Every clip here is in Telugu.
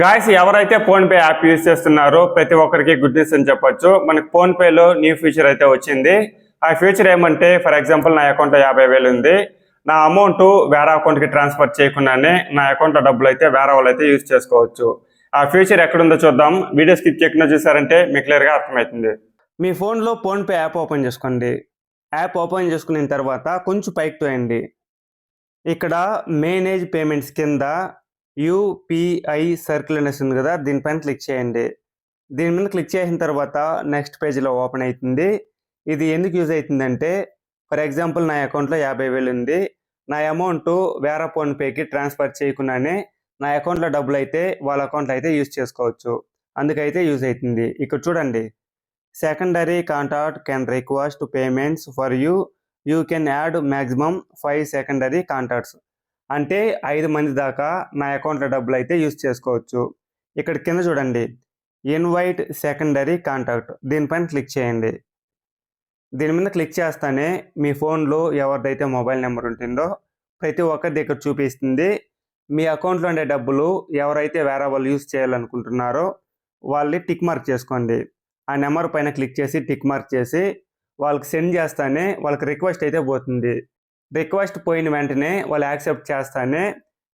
గాయస్ ఎవరైతే ఫోన్పే యాప్ యూజ్ చేస్తున్నారో ప్రతి ఒక్కరికి గుడ్ న్యూస్ అని చెప్పొచ్చు. మనకి ఫోన్పేలో న్యూ ఫీచర్ అయితే వచ్చింది. ఆ ఫీచర్ ఏమంటే ఫర్ ఎగ్జాంపుల్ నా అకౌంట్లో యాభై వేలు ఉంది. నా అమౌంట్ వేరే అకౌంట్కి ట్రాన్స్ఫర్ చేయకుండానే నా అకౌంట్లో డబ్బులు అయితే వేరే వాళ్ళు అయితే యూజ్ చేసుకోవచ్చు. ఆ ఫీచర్ ఎక్కడుందో చూద్దాం. వీడియో స్కిప్ చేయకుండా చూసారంటే మీకు క్లియర్గా అర్థమవుతుంది. మీ ఫోన్లో ఫోన్పే యాప్ ఓపెన్ చేసుకోండి. యాప్ ఓపెన్ చేసుకున్న తర్వాత కొంచెం పైకి తోయండి. ఇక్కడ మేనేజ్ పేమెంట్స్ కింద యూపీఐ సర్కిల్ అనేసి ఉంది కదా దీనిపైన క్లిక్ చేయండి. దీని మీద క్లిక్ చేసిన తర్వాత నెక్స్ట్ పేజ్లో ఓపెన్ అవుతుంది ఇది ఎందుకు యూజ్ అవుతుందంటే ఫర్ ఎగ్జాంపుల్ నా అకౌంట్లో యాభై వేలు ఉంది. నా అమౌంట్ వేరే ఫోన్పేకి ట్రాన్స్ఫర్ చేయకుండానే నా అకౌంట్లో డబ్బులు అయితే వాళ్ళ అకౌంట్లో అయితే యూజ్ చేసుకోవచ్చు. అందుకైతే యూజ్ అవుతుంది. ఇక్కడ చూడండి. Secondary contact can request payments for you. You can add maximum five secondary contacts. అంటే ఐదు మంది దాకా నా అకౌంట్లో డబ్బులు అయితే యూజ్ చేసుకోవచ్చు. ఇక్కడ కింద చూడండి. Invite secondary contact. దీనిపైన క్లిక్ చేయండి. దీని మీద క్లిక్ చేస్తానే మీ ఫోన్లో ఎవరిదైతే మొబైల్ నెంబర్ ఉంటుందో ప్రతి ఒక్కరి దగ్గర చూపిస్తుంది. మీ అకౌంట్లో ఉండే డబ్బులు ఎవరైతే వేరే వాళ్ళు యూస్ చేయాలనుకుంటున్నారో వాళ్ళని టిక్ మార్క్ చేసుకోండి. ఆ నెంబర్ పైన క్లిక్ చేసి టిక్ మార్క్ చేసి వాళ్ళకి సెండ్ చేస్తానే వాళ్ళకి రిక్వెస్ట్ అయితే పోతుంది. రిక్వెస్ట్ పోయిన వెంటనే వాళ్ళు యాక్సెప్ట్ చేస్తానే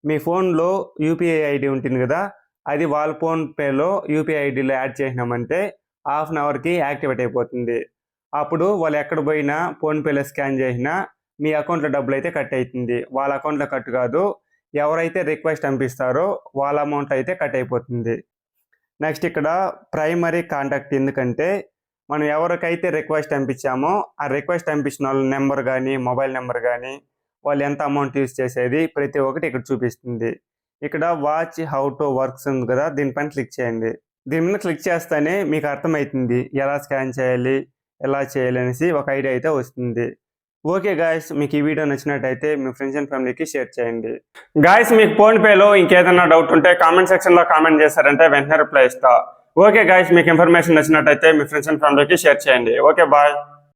మీ ఫోన్లో యూపీఐ ఐడి ఉంటుంది కదా అది వాళ్ళ ఫోన్ పేలో యూపీఐ ఐడిలో యాడ్ చేసినామంటే హాఫ్ అన్ అవర్కి యాక్టివేట్ అయిపోతుంది. అప్పుడు వాళ్ళు ఎక్కడ పోయినా ఫోన్పేలో స్కాన్ చేసినా మీ అకౌంట్లో డబ్బులు అయితే కట్ అవుతుంది వాళ్ళ అకౌంట్లో కట్ కాదు ఎవరైతే రిక్వెస్ట్ పంపిస్తారో వాళ్ళ అమౌంట్ అయితే కట్ అయిపోతుంది. నెక్స్ట్ ఇక్కడ ప్రైమరీ కాంటాక్ట్ ఎందుకంటే మనం ఎవరికైతే రిక్వెస్ట్ పంపించామో ఆ రిక్వెస్ట్ పంపించిన వాళ్ళ నెంబర్ కానీ మొబైల్ నెంబర్ కానీ వాళ్ళు ఎంత అమౌంట్ యూజ్ చేసేది ప్రతి ఒక్కటి ఇక్కడ చూపిస్తుంది. ఇక్కడ వాచ్ హౌ టు వర్క్స్ ఉంది కదా దీనిపైన క్లిక్ చేయండి. దీని మీద క్లిక్ చేస్తేనే మీకు అర్థమవుతుంది ఎలా స్కాన్ చేయాలి ఎలా చేయాలి అనేసి ఒక ఐడియా అయితే వస్తుంది. ఓకే గాయస్ మీకు ఈ వీడియో నచ్చినట్టయితే మీ ఫ్రెండ్స్ అండ్ ఫ్యామిలీకి షేర్ చేయండి. గాయస్ మీకు ఫోన్పేలో ఇంకేదైనా డౌట్ ఉంటే కామెంట్ సెక్షన్లో కామెంట్ చేశారంటే వెంటనే రిప్లై ఇస్తా. ఓకే గాయస్ మీకు ఇన్ఫర్మేషన్ నచ్చినట్టయితే మీ ఫ్రెండ్స్ అండ్ ఫ్యామిలీకి షేర్ చేయండి. Okay bye